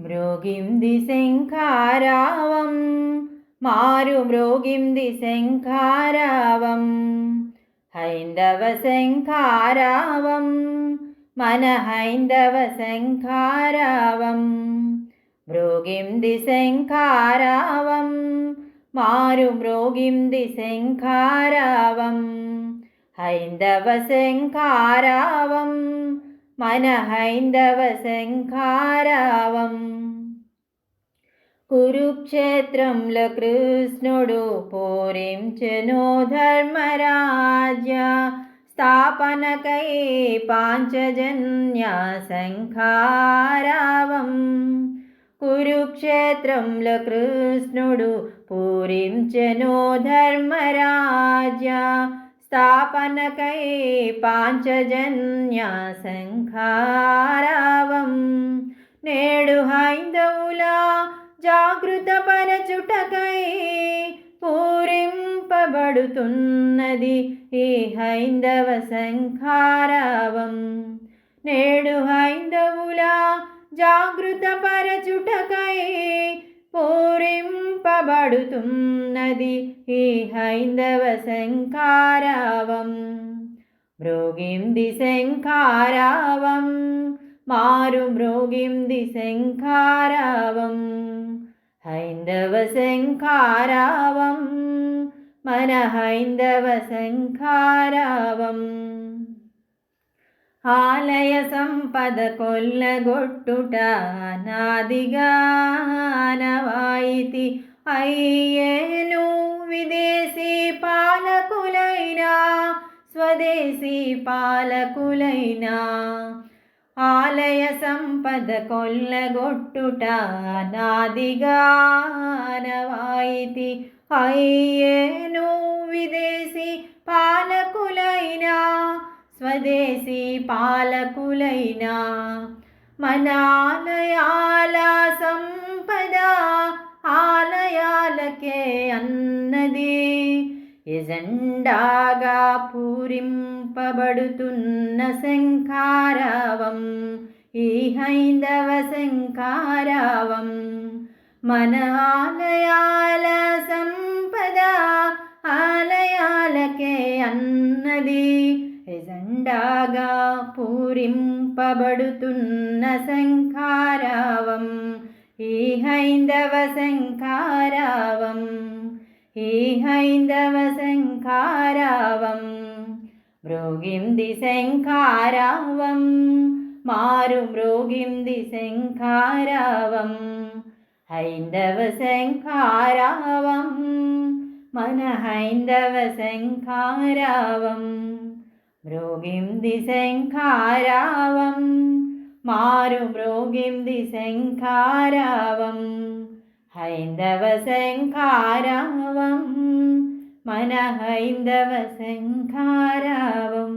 മൃഗിന്തി ശങ്കാരാവം മാരു മൃഗിന്തി ശങ്കാരാവം ഹൈന്ദവ ശങ്കാരാവം മനഹൈന്ദവ ശങ്കാരാവം മൃഗിന്തി ശങ്കാരാവം മാരു മൃഗിന്തി ശങ്കാരാവം ഹൈന്ദവ ശങ്കാരാവം శంఖారావం శంఖారావం కురుక్షేత్రంలో కృష్ణుడు పూరించెను ధర్మరాజ్య స్థాపనకై పాంచజన్య శంఖారావం కురుక్షేత్రంలో కృష్ణుడు పూరించెను ధర్మరాజ్య స్థాపనకై పాంచజన్య సంఖారావం నేడు హైందవుల జాగృత పరచుటకై పూరింపబడుతున్నది ఈ హైందవ సంఖారావం నేడు హైందవుల జాగృత పరచుటకై పడుతున్నది ఈ హైందవ శంకారావం మృగింది శంకారావం మారు మృగింది శంకారావం హైందవ శంకారావం మన హైందవ శంకారావం ఆలయ సంపద కొల్లగొట్టుట నాదిగా నవాయితి అయ్యేను విదేశీ పాలకులైనా స్వదేశీ పాలకులైనా. ఆలయ సంపద కొల్లగొట్టుట నాదిగా నవాయితి అయ్యేను విదేశీ పాలకులైనా స్వదేశీ పాలకులైనా. మనాలయాల సంపద ఆలయాలకే అన్నది. ఎజెండాగా పూరింపబడుతున్న శంఖారావం ఈ హైందవ శంఖారావం. మన ఆలయాల సంపద ఆలయాలకే అన్నది. ఎజెండాగా పూరింపబడుతున్న శంఖారావం. ఈ హైందవ శంఖారావం ఈ హైందవ శంఖారావం మృగింది శంఖారావం మారు మృగింది శంఖారావం హైందవ శంఖారావం మన హైందవ శంఖారావం మృగింది శంఖారావం